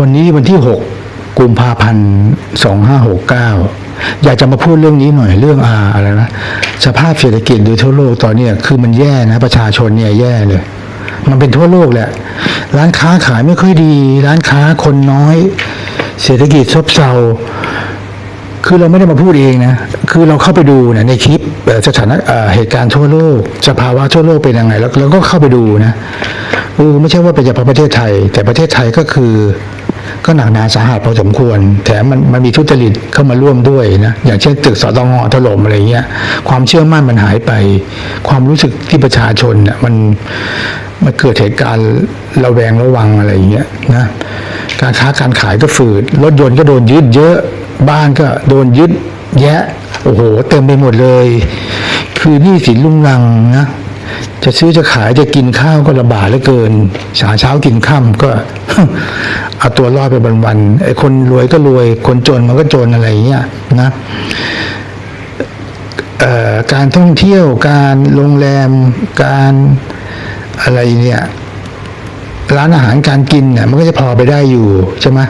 วันนี้วันที่หกกุมภาพันธ์สองห้าหกเก้าอยากจะมาพูดเรื่องนี้หน่อยเรื่องอาอะไรนะ สภาพเศรษฐกิจโดยทั่วโลกตอนนี้คือมันแย่นะ ประชาชนเนี่ยแย่เลย มันเป็นทั่วโลกแหละ ร้านค้าขายไม่ค่อยดี ร้านค้าคนน้อย เศรษฐกิจซบเซาคือเราไม่ได้มาพูดเองนะ คือเราเข้าไปดูนะในคลิปสถานเอ่อเหตุการณ์ทั่วโลก สภาวะทั่วโลกเป็นยังไง แล้วเราก็เข้าไปดูนะเออไม่ใช่ว่าเป็นเฉพาะประเทศไทย แต่ประเทศไทยก็คือ ก็หนักหนาสาหัสพอสมควร แถมมันมันมีทุจริตเข้ามาร่วมด้วยนะอย่างเช่นตึกสตงถล่มอะไรเงี้ยความเชื่อมั่นมันหายไป ความรู้สึกที่ประชาชนเนี่ยมันมันเกิดเหตุการณ์ระแวงระวังอะไรเงี้ยนะการค้าการขายก็ฝืดรถยนต์ก็โดนยึดเยอะบ้านก็โดนยึดแยะโอ้โหเต็มไปหมดเลย คือหนี่สินลุงลังนะ จะซื้อจะขายจะกินข้าวก็ลำบากเหลือเกินหาเช้ากินค่ำก็เอาตัวรอดไปวันๆไอ้คนรวยก็รวย คนจนมันก็จนอะไรอย่างเงี้ยนะการท่องเที่ยวการโรงแรมการอะไรเนี่ยร้านอาหารการกินเนี่ยมันก็จะพอไปได้อยู่ใช่ไหม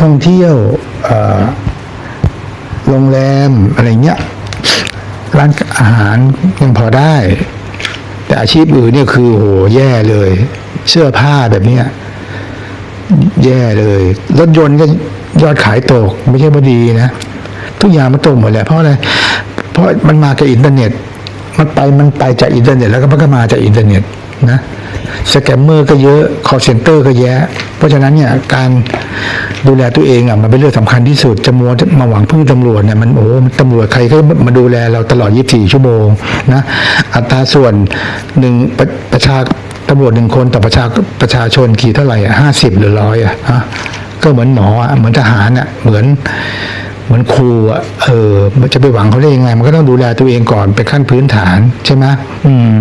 ท่องเที่ยวโรงแรมอะไรเงี้ยร้านอาหารยังพอได้ แต่อาชีพอื่นเนี่ยคือโหแย่เลย เสื้อผ้าแบบเนี้ยแย่เลย รถยนต์ก็ยอดขายตก ไม่ใช่พอดีนะทุกอย่างมันตกหมดแหละเพราะอะไรเพราะมันมากับอินเทอร์เน็ต มันไปมันไปจากอินเทอร์เน็ตแล้วก็มันก็มาจากอินเทอร์เน็ตนะ สแกมเมอร์ก็เยอะคอเซ็นเตอร์ก็แยะ เพราะฉะนั้นเนี่ยการดูแลตัวเองอะมันเป็นเรื่องสำคัญที่สุดจะมัวมาหวังพึ่งตำรวจเนี่ยมันโอ้ตำรวจใครก็มาดูแลเราตลอด 24 ชั่วโมงนะอัตราส่วนหนึ่งประประชาตำรวจหนึ่งคนต่อประชาประชาชนกี่เท่าไหร่อะห้าสิบหรือร้อยอะฮะก็เหมือนหมออะเหมือนทหารอะเหมือนเหมือนครูอะเออมันจะไปหวังเขาได้ยังไง มันก็ต้องดูแลตัวเองก่อนเป็นขั้นพื้นฐานใช่ไหมอืม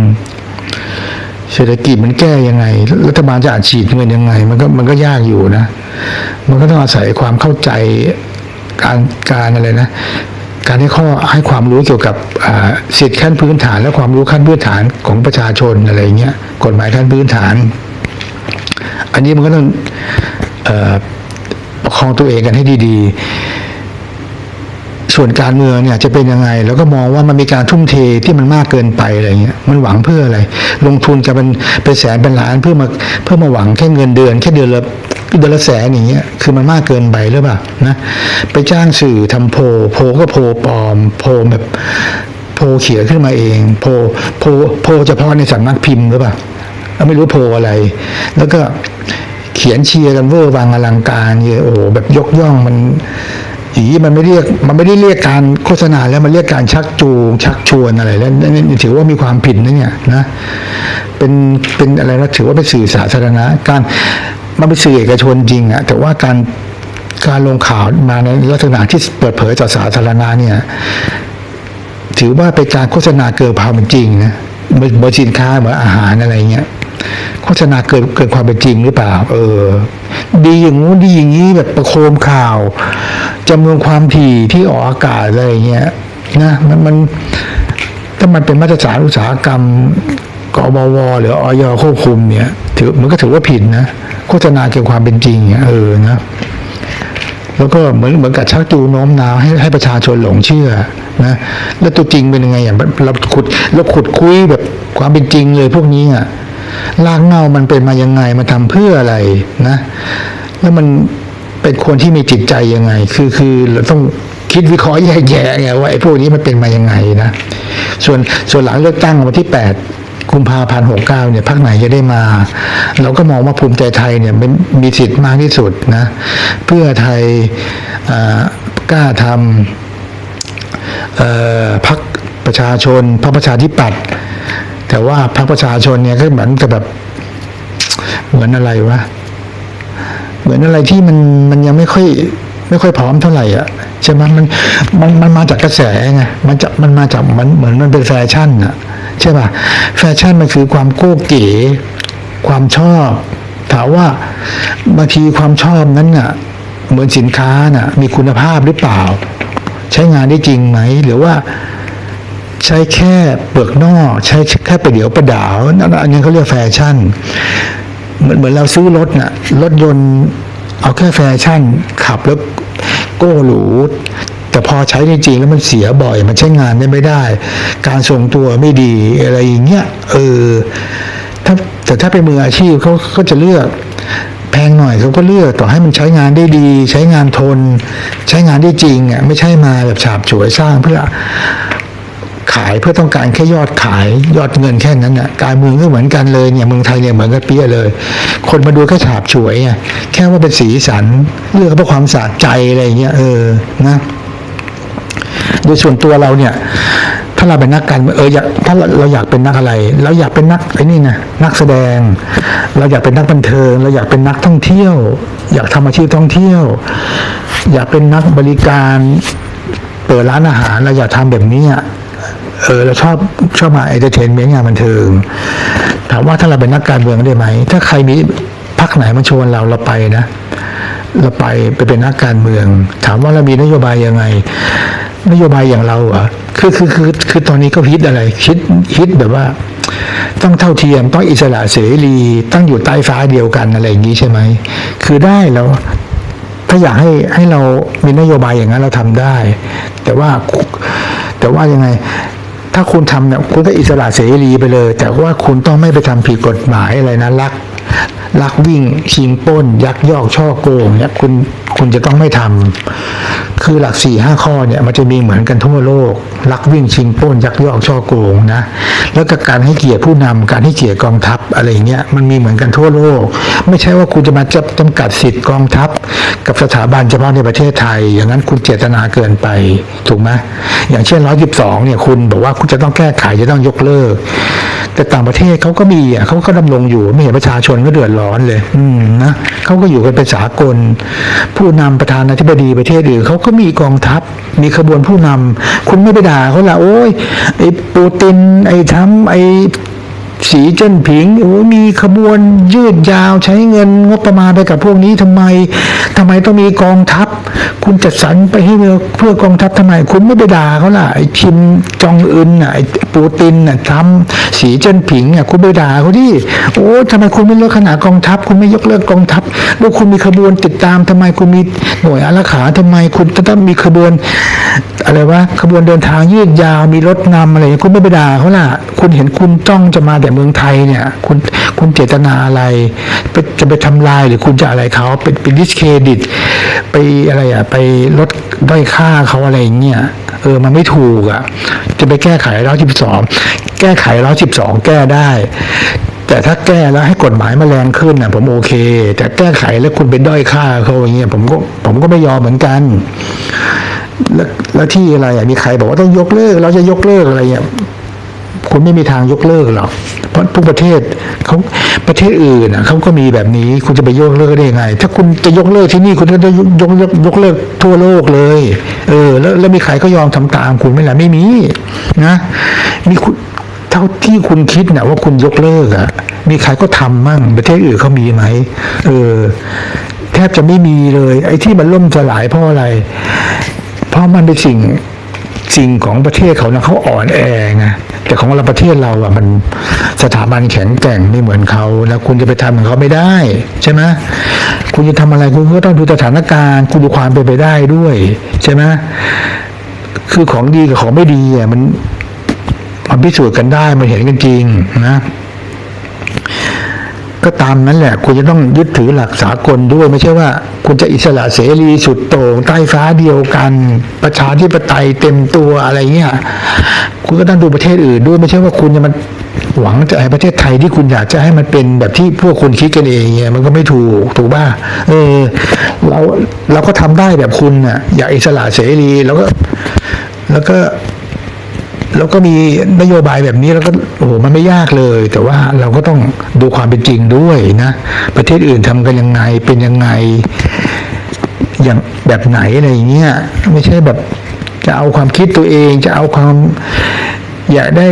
เศรษฐกิจมันแก้ยังไง รัฐบาลจะอัดฉีดเงินยังไง มันก็มันก็ยากอยู่นะ มันก็ต้องอาศัยความเข้าใจการการอะไรนะ การให้ข้อให้ความรู้เกี่ยวกับสิทธิขั้นพื้นฐาน และความรู้ขั้นพื้นฐานของประชาชนอะไรเงี้ยกฎหมายขั้นพื้นฐาน อันนี้มันก็ต้องอประคองตัวเองกันให้ดี ๆ ส่วนการเมืองเนี่ยจะเป็นยังไง แล้วก็มองว่ามันมีการทุ่มเทที่มันมากเกินไปอะไรเงี้ยมันหวังเพื่ออะไร ลงทุนกันเป็นเป็นแสนเป็นล้านเพื่อมาเพื่อมาหวังแค่เงินเดือน แค่เดือนละเดือนละแสนอย่างเงี้ยคือมันมากเกินไปหรือเปล่านะไปจ้างสื่อทำโพลโพลก็โพลปลอม โพลแบบโพลเขียนขึ้นมาเอง โพลโพลโพลเฉพาะในสำนักพิมพ์หรือเปล่าไม่รู้โพลอะไร แล้วก็เขียนเชียร์กันเวอร์วังอลังการเยอะโอ้โหแบบยกย่องมัน อีมันไม่เรียกมันไม่ได้เรียกการโฆษณาแล้วมันเรียกการชักจูงชักชวนอะไรแล้วนี่ถือว่ามีความผิดนะเนี่ยนะเป็นเป็นอะไรนะถือว่าเป็นสื่อสาธารณะการมันเป็นสื่อเอกชนจริงอะแต่ว่าการการลงข่าวมาในลักษณะที่เปิดเผยต่อสาธารณะเนี่ยถือว่าเป็นการโฆษณาเกินความเป็นจริงนะเหมือนสินค้าเหมือนอาหารอะไรเงี้ย โฆษณาเกินเกินความเป็นจริงหรือเปล่า เออ ดีอย่างงู้นดีอย่างนี้แบบประโคมข่าวจำนวนความถี่ที่ออกอากาศอะไรเงี้ยนะมันมันถ้ามันเป็นมาตรฐานอุตสาหกรรมกบวหรือออยควบคุมเนี่ย ถือมันก็ถือว่าผิดนะโฆษณาเกินความเป็นจริงเนี่ยเออนะแล้วก็เหมือนเหมือนกับชักจูงโน้มน้าวให้ให้ประชาชนหลงเชื่อนะแล้วตัวจริงเป็นยังไงอย่างเราขุดเราขุดคุยแบบความเป็นจริงเลยพวกนี้อะ รากเงามันเป็นมายังไงมันทำเพื่ออะไรนะ แล้วมันเป็นคนที่มีจิตใจยังไง คือคือเราต้องคิดวิเคราะห์แยกแยะไงว่าไอ้พวกนี้มันเป็นมายังไงนะส่วนส่วนหลังเลือกตั้งวันที่แปดกุมภาพันธ์หกเก้าเนี่ยพักไหนจะได้มา เราก็มองว่าภูมิใจไทยเนี่ยเป็นมีสิทธิ์มากที่สุดนะ เพื่อไทยกล้าทำพรรคประชาชนพรรคประชาธิปัตย์ แต่ว่าพรรคประชาชนเนี่ยก็เหมือนกับแบบ เหมือนอะไรวะเหมือนอะไรที่มันมันยังไม่ค่อย ไม่ค่อยพร้อมเท่าไหร่อะใช่ไหมมันมันมันมาจากกระแสไงมันจะมันมาจากมันเหมือนมันเป็นแฟชั่นอะใช่ป่ะแฟชั่นมันคือความโก้เก๋ความชอบถามว่าบางทีความชอบนั้นน่ะ เหมือนสินค้าน่ะ มีคุณภาพหรือเปล่า ใช้งานได้จริงไหม หรือว่า ใช้แค่เปลือกนอก ใช้แค่ประเดี๋ยวประดาวนั่นอันนี้เขาเรียกแฟชั่น เหมือนเหมือนเราซื้อรถน่ะรถยนต์เอาแค่แฟชั่น ขับแล้วโก้หรูแต่พอใช้จริงๆแล้วมันเสียบ่อยมันใช้งานได้ไม่ได้ การทรงตัวไม่ดีอะไรอย่างเงี้ยเออถ้าแต่ถ้าเป็นมืออาชีพเขาก็จะเลือก แพงหน่อยเขาก็เลือกต่อให้มันใช้งานได้ดี ใช้งานทน ใช้งานได้จริงอะไม่ใช่มาแบบฉาบฉวยสร้างเพื่อ ขายเพื่อต้องการแค่ยอดขายยอดเงินแค่นั้นน่ะการเมืองก็เหมือนกันเลยเนี่ยเมืองไทยเนี่ยเหมือนกันเปี้ยเลย คนมาดูแค่ฉาบฉวยไงแค่ว่าเป็นสีสันเลือกเพื่อความสะใจอะไรเงี้ยเออนะโดยส่วนตัวเราเนี่ยถ้าเราเป็นนักการเอออยากถ้าเราอยากเป็นนักอะไร เราอยากเป็นนักไอ้นี่นะนักแสดง เราอยากเป็นนักบันเทิง เราอยากเป็นนักท่องเที่ยว อยากทำอาชีพท่องเที่ยว อยากเป็นนักบริการ เปิดร้านอาหารเราอยากทำแบบนี้อะ เออเราชอบชอบมาเอเตอร์เทนเมนต์งานบันเทิง ถามว่าถ้าเราเป็นนักการเมืองได้ไหม ถ้าใครมีพักไหนมาชวนเราเราไปนะ เราไปไปเป็นนักการเมือง ถามว่าเรามีนโยบายยังไง นโยบายอย่างเราอะคือคือคือคือตอนนี้ก็ฮิตอะไรฮิตฮิตแบบว่า ต้องเท่าเทียมต้องอิสระเสรีต้องอยู่ใต้ฟ้าเดียวกันอะไรอย่างนี้ใช่ไหมคือได้แล้วถ้าอยากให้ให้เรามีนโยบายอย่างนั้นเราทำได้ แต่ว่าแต่ว่ายังไง ถ้าคุณทำเนี่ยคุณก็อิสระเสรีไปเลย แต่ว่าคุณต้องไม่ไปทำผิดกฎหมายอะไรนะลัก ลักวิ่งชิงปล้น ยักยอกช่อโกงเนี่ยคุณคุณจะต้องไม่ทำคือหลักสี่ห้าข้อเนี่ยมันจะมีเหมือนกันทั่วโลก ลักวิ่งชิงปล้น ยักยอกช่อโกงนะแล้วก็การให้เกียรติผู้นำการให้เกียรติกองทัพอะไรอย่างเงี้ยมันมีเหมือนกันทั่วโลก ไม่ใช่ว่าคุณจะมาจับจำกัดสิทธิ์กองทัพ กับสถาบันเฉพาะในประเทศไทย อย่างนั้นคุณเจตนาเกินไปถูกไหมอย่างเช่นร้อยสิบสองเนี่ยคุณบอกว่าคุณจะต้องแก้ไขจะต้องยกเลิก แต่ต่างประเทศเขาก็มีอะเขาก็ดำรงอยู่ไม่เห็นประชาชนก็เดือดร้อนเลย อืมนะเขาก็อยู่กันเป็นสากล ผู้นำประธานาธิบดีประเทศอื่นเขาก็มีกองทัพ มีขบวนผู้นำคุณไม่ไปด่าเขาละโอ้ยไอ้ปูตินไอ้ทั้มไอ้ สีเจิ้นผิงโอ้ยมีขบวนยืดยาวใช้เงินงบประมาณไปกับพวกนี้ทำไมทำไมต้องมีกองทัพ คุณจัดสรรไปให้เพื่อเพื่อกองทัพทำไม คุณไม่ไปด่าเขาล่ะไอ้คิมจองอึนน่ะไอ้ปูตินน่ะทำสีเจิ้นผิงอะคุณไปด่าเขาดิโอ้ทำไมคุณไม่ลดขนาดกองทัพ คุณไม่ยกเลิกกองทัพแล้วคุณมีขบวนติดตามทำไมคุณมีหน่วยอารักขาทำไม คุณจะต้องมีขบวนอะไรวะขบวนเดินทางยืดยาวมีรถนำอะไรอย่างนี้คุณไม่ไปด่าเขาล่ะ คุณเห็นคุณจ้องจะมาแต่เมืองไทยเนี่ย คุณคุณเจตนาอะไรจะไปทำลายหรือคุณจะอะไรเขาเป็นเป็นดิสเครดิต ไปอะไรอะไปลดด้อยค่าเขาอะไรอย่างเงี้ยเออมันไม่ถูกอะ จะไปแก้ไขร้อยสิบสองแก้ไขร้อยสิบสองแก้ได้ แต่ถ้าแก้แล้วให้กฎหมายมาแรงขึ้นอะผมโอเค แต่แก้ไขแล้วคุณไปด้อยค่าเขาอย่างเงี้ยผมก็ผมก็ไม่ยอมเหมือนกันแล้วแล้วที่อะไรอะมีใครบอกว่าต้องยกเลิก เราจะยกเลิกอะไรอะ คุณไม่มีทางยกเลิกหรอกเพราะทุกประเทศเขาประเทศอื่นอะเขาก็มีแบบนี้ คุณจะไปยกเลิกได้ยังไง ถ้าคุณจะยกเลิกที่นี่คุณก็จะยกยกยกยกเลิกทั่วโลกเลย เออ แล้วแล้วมีใครก็ยอมทำตามคุณไหมล่ะไม่มีนะ มีคุณเท่าที่คุณคิดนะว่าคุณยกเลิกอะ มีใครก็ทำมั่ง ประเทศอื่นเขามีไหมเออ แทบจะไม่มีเลย ไอ้ที่มันล่มสลายเพราะอะไร เพราะมันเป็นสิ่ง สิ่งของประเทศเขานะเขาอ่อนแอไงแต่ของเราประเทศเราอะมันสถาบันแข็งแกร่งไม่เหมือนเขา แล้วคุณจะไปทำเหมือนเขาไม่ได้ ใช่ไหมคุณจะทำอะไรคุณก็ต้องดูสถานการณ์ คุณดูความเป็นไปได้ด้วย ใช่ไหมคือของดีกับของไม่ดีอะมันมันพิสูจน์กันได้มันเห็นกันจริงนะ ก็ตามนั้นแหละ คุณจะต้องยึดถือหลักสากลด้วย ไม่ใช่ว่า คุณจะอิสระเสรีสุดโต่งใต้ฟ้าเดียวกัน ประชาธิปไตยเต็มตัวอะไรเงี้ยคุณก็ต้องดูประเทศอื่นด้วยไม่ใช่ว่าคุณจะมันหวังจะให้ประเทศไทยที่คุณอยากจะให้มันเป็นแบบที่พวกคุณคิดกันเองเนี่ยมันก็ไม่ถูกถูกป่ะเออเราเราก็ทำได้แบบคุณน่ะอยากอิสระเสรีแล้วก็ แล้วก็ แล้วก็มีนโยบายแบบนี้แล้วก็โอ้โหมันไม่ยากเลย แต่ว่าเราก็ต้องดูความเป็นจริงด้วยนะ ประเทศอื่นทำกันยังไงเป็นยังไง อย่างแบบไหนอะไรอย่างเงี้ยไม่ใช่แบบจะเอาความคิดตัวเองจะเอาความอยากได้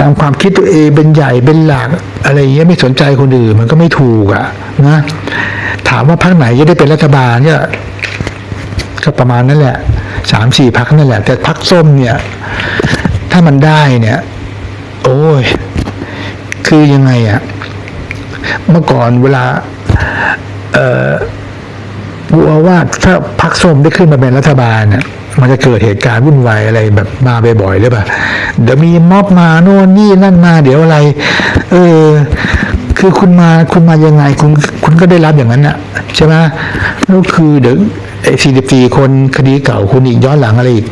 ตามความคิดตัวเองเป็นใหญ่เป็นหลักอะไรเงี้ยไม่สนใจคนอื่นมันก็ไม่ถูกอะนะถามว่าพรรคไหนจะได้เป็นรัฐบาลเนี่ยก็ประมาณนั้นแหละสามสี่พักนั่นแหละ แต่พักส้มเนี่ย ถ้ามันได้เนี่ย โอ้ย คือยังไงอะเมื่อก่อนเวลา เอ่อกลัวว่าถ้าพักส้มได้ขึ้นมาเป็นรัฐบาลน่ะมันจะเกิดเหตุการณ์วุ่นวายอะไรแบบมาบ่อยๆหรือเปล่าเดี๋ยวมีม็อบมาโน่นนี่นั่นมา เดี๋ยวอะไร เออ คือคุณมาคุณมายังไง คุณคุณก็ได้รับอย่างนั้นน่ะใช่ไหมแล้วคือเดี๋ยวไอ้สี่สิบสี่คนคดีเก่าคุณอีกย้อนหลังอะไรอีก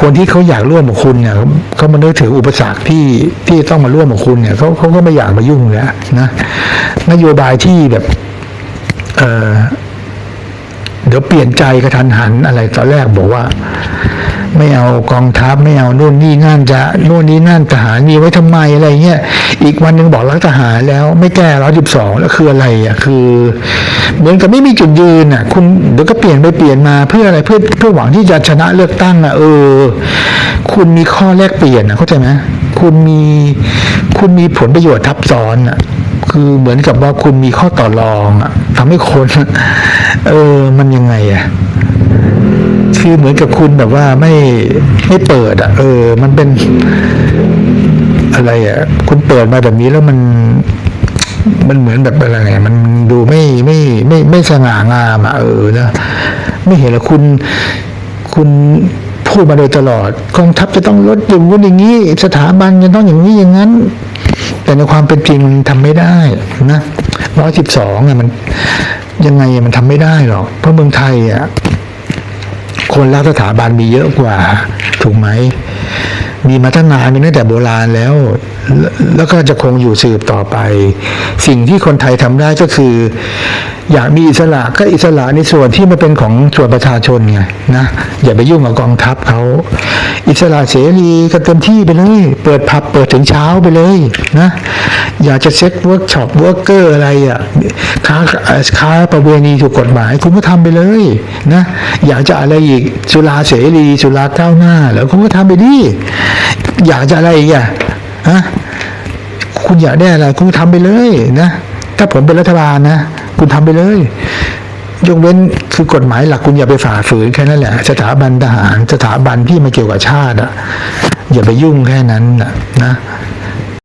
คนที่เขาอยากร่วมกับคุณเนี่ยเขาเขามานึกถึงอุปสรรคที่ที่ต้องมาร่วมกับคุณเนี่ยเขาเขาก็ไม่อยากมายุ่งแล้วนะนโยบายที่แบบเออเดี๋ยวเปลี่ยนใจกระทันหันอะไรตอนแรกบอกว่า ไม่เอากองทัพไม่เอาโน่นนี่นั่นจะโน่นนี่นั่นทหารมีไว้ทำไมอะไรเงี้ยอีกวันหนึ่งบอกรักทหารแล้วไม่แก้ร้อยสิบสองแล้วคืออะไรอะคือเหมือนกับไม่มีจุดยืนอะ คุณเดี๋ยวก็เปลี่ยนไปเปลี่ยนมาเพื่ออะไรเพื่อเพื่อหวังที่จะชนะเลือกตั้งอะเออ คุณมีข้อแลกเปลี่ยนอะเข้าใจไหมคุณมีคุณมีผลประโยชน์ทับซ้อนอะคือเหมือนกับว่าคุณมีข้อต่อรองอะทำให้คน เออ มันยังไงอะ คือเหมือนกับคุณแบบว่าไม่ไม่เปิดอะ เออ มันเป็นอะไรอะ คุณเปิดมาแบบนี้แล้วมัน มันเหมือนแบบอะไรไงมันดูไม่ไม่ไม่ไม่สง่างามอะเออนะไม่เห็นหรอกคุณคุณพูดมาโดยตลอดกองทัพจะต้องลดอย่างนู้นอย่างนี้ สถาบันจะต้องอย่างนี้อย่างนั้น แต่ในความเป็นจริงมันทำไม่ได้นะร้อยสิบสองอะมันยังไงมันทำไม่ได้หรอกเพราะเมืองไทยอะ คนรักสถาบันมีเยอะกว่า ถูกไหม มีมาตั้งนานมีตั้งแต่โบราณแล้ว แล้วก็จะคงอยู่สืบต่อไป สิ่งที่คนไทยทำได้ก็คือ อยากมีอิสระก็อิสระในส่วนที่มันเป็นของส่วนประชาชนไงนะอย่าไปยุ่งกับกองทัพเขาอิสระเสรีก็เต็มที่ไปเลย เปิดผับเปิดถึงเช้าไปเลยนะอยากจะเซ็ตเวิร์กช็อปเวิร์กเกอร์อะไรอะค้าค้าประเวณีถูกกฎหมาย คุณก็ทำไปเลยนะอยากจะอะไรอีกสุราเสรีสุราก้าวหน้าแล้วคุณก็ทำไปดิอยากจะอะไรอีกอะฮะคุณอยากได้อะไรคุณทำไปเลยนะถ้าผมเป็นรัฐบาลนะคุณทำไปเลย ยกเว้นคือกฎหมายหลักคุณอย่าไปฝ่าฝืนแค่นั้นแหละ สถาบันทหาร สถาบันที่มาเกี่ยวกับชาติอะอย่าไปยุ่งแค่นั้นนะนะ